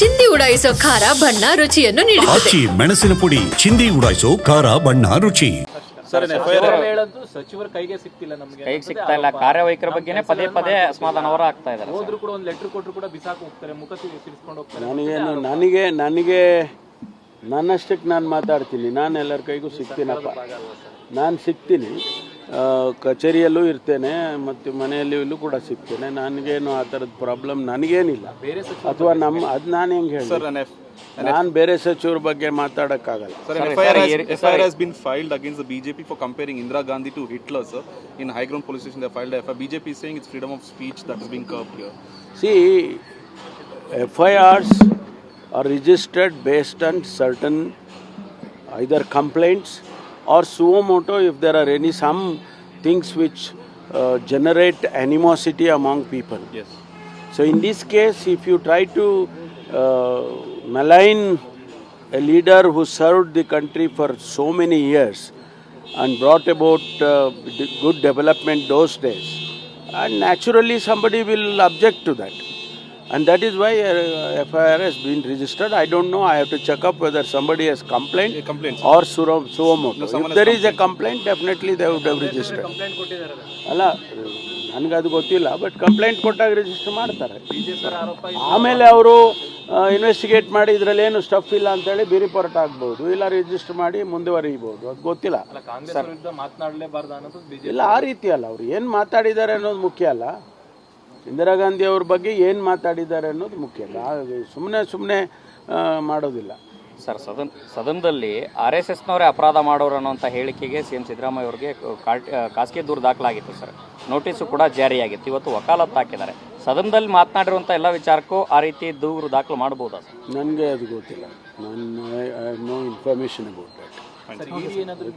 ಚಿಂದಿ ಉಡಾಯಿಸೋ ಖಾರ ಬಣ್ಣ ರುಚಿಯನ್ನು ನೀಡುತ್ತದೆ. ಆಚಿ ಮೆಣಸಿನ ಪುಡಿ ಚಿಂದಿ ಉಡಾಯಿಸೋ ಖಾರ ಬಣ್ಣ ರುಚಿ. ಸರ್ ಸಚಿವರು ಸಚಿವರ ಕೈಗೆ ಸಿಕ್ತಿಲ್ಲ ನಮಗೆ. ಕೈಗೆ ಸಿಗ್ತಾ ಇಲ್ಲ. ಕಾರ್ಯವೈಖರಿ ಬಗ್ಗೆನೇ ಪದೇ ಪದೇ ಅಸಮಾಧಾನ ಅವರ ಆಗ್ತಾ ಇದ್ದಾರೆ ಹೋದ್ರು ಕೂಡ ಒಂದು ಲೆಟರ್ ಕೊಟ್ಟರು ಕೂಡ ಬಿಸಾಕ್ ಹೋಗ್ತಾರೆ ಮುಖ ಸಿಡಿಸ್ಕೊಂಡು ಹೋಗ್ತಾರೆ. ನನಗೇನು ನನಗೆ ನನಗೆ ನನ್ನಷ್ಟಕ್ಕೆ ನಾನು ಮಾತಾಡ್ತೀನಿ. ನಾನು ಎಲ್ಲರ ಕೈಗೂ ಸಿಗ್ತೀನಪ್ಪ. ನಾನು ಸಿಗ್ತೀನಿ. ಕಚೇರಿಯಲ್ಲೂ ಇರ್ತೇನೆ ಮತ್ತು ಮನೆಯಲ್ಲೂ ಎಲ್ಲೂ ಕೂಡ ಸಿಗ್ತೇನೆ. ನನಗೇನು ಆ ಥರದ್ ಪ್ರಾಬ್ಲಮ್ ನನಗೇನಿಲ್ಲ. ಬೇರೆ ಅಥವಾ ನಮ್ಮ ಅದು ನಾನು ಹೆಂಗ್ ಹೆಸರು ನನ್ನ ನಾನು ಬೇರೆ ಸೆಚುವರ್ ಬಗ್ಗೆ ಮಾತಾಡಕ್ಕಾಗಲ್ಲ. Sir S R A been filed against the B J P for comparing Indira Gandhi to Hitler sir in ಹೈಗ್ರೋನ್ police's in the field ಡೈಫ್ B J P sinking freedom of speech that being curb C FIRs are registered based on certain either complaints or suo moto if there are any some things which uh, generate animosity among people. Yes. So in this case, if you try to uh, malign a leader who served the country for so many years and brought about uh, good development those days, and naturally somebody will object to that. And that is why uh, FIR has been registered. I don't know. I have to check up whether somebody has complained A complaint, sir. or Suro, suo No, if there is a complaint, definitely they would have registered. ಅಲ್ಲ ನನಗದು ಗೊತ್ತಿಲ್ಲ but complaint ಕೊಟ್ಟಾಗ register ಮಾಡ್ತಾರೆ. ಆಮೇಲೆ ಅವರು investigate ಮಾಡಿ ಇದರಲ್ಲಿ ಏನು ಸ್ಟಫ್ ಇಲ್ಲ ಅಂತೇಳಿ ಬಿ ರಿಪೋರ್ಟ್ ಆಗ್ಬೋದು ಇಲ್ಲ ರಿಜಿಸ್ಟರ್ ಮಾಡಿ ಮುಂದುವರಿಬೋದು ಅದು ಗೊತ್ತಿಲ್ಲ ಕಾಂಗ್ರೆಸ್ ವಿರುದ್ಧ ಮಾತನಾಡಲೇಬಾರ್ದು ಅನ್ನೋದು ಇಲ್ಲ ಆ ರೀತಿ ಅಲ್ಲ ಅವ್ರು ಏನು ಮಾತಾಡಿದ್ದಾರೆ ಅನ್ನೋದು ಮುಖ್ಯ ಅಲ್ಲ ಇಂದಿರಾ ಗಾಂಧಿ ಅವ್ರ ಬಗ್ಗೆ ಏನು ಮಾತಾಡಿದ್ದಾರೆ ಅನ್ನೋದು ಮುಖ್ಯ. ಸುಮ್ಮನೆ ಸುಮ್ಮನೆ ಮಾಡೋದಿಲ್ಲ. ಸರ್ ಸದನ್ ಸದನದಲ್ಲಿ ಆರ್ ಎಸ್ ಎಸ್ನವರೇ ಅಪರಾಧ ಮಾಡೋರು ಅನ್ನೋಂಥ ಹೇಳಿಕೆಗೆ ಸಿ ಎಂ ಸಿದ್ದರಾಮಯ್ಯ ಅವರಿಗೆ ಖಾಸಗಿ ದೂರು ದಾಖಲಾಗಿತ್ತು ಸರ್. ನೋಟಿಸು ಕೂಡ ಜಾರಿಯಾಗಿತ್ತು. ಇವತ್ತು ವಕಾಲತ್ತು ಹಾಕಿದ್ದಾರೆ. ಸದನದಲ್ಲಿ ಮಾತನಾಡಿರುವಂಥ ಎಲ್ಲ ವಿಚಾರಕ್ಕೂ ಆ ರೀತಿ ದೂರು ದಾಖಲು ಮಾಡ್ಬೋದಾ ಸರ್? ನನಗೆ ಅದು ಗೊತ್ತಿಲ್ಲ. ನನ್ನ I have no information about that sir, ED ಏನಾದ್ರು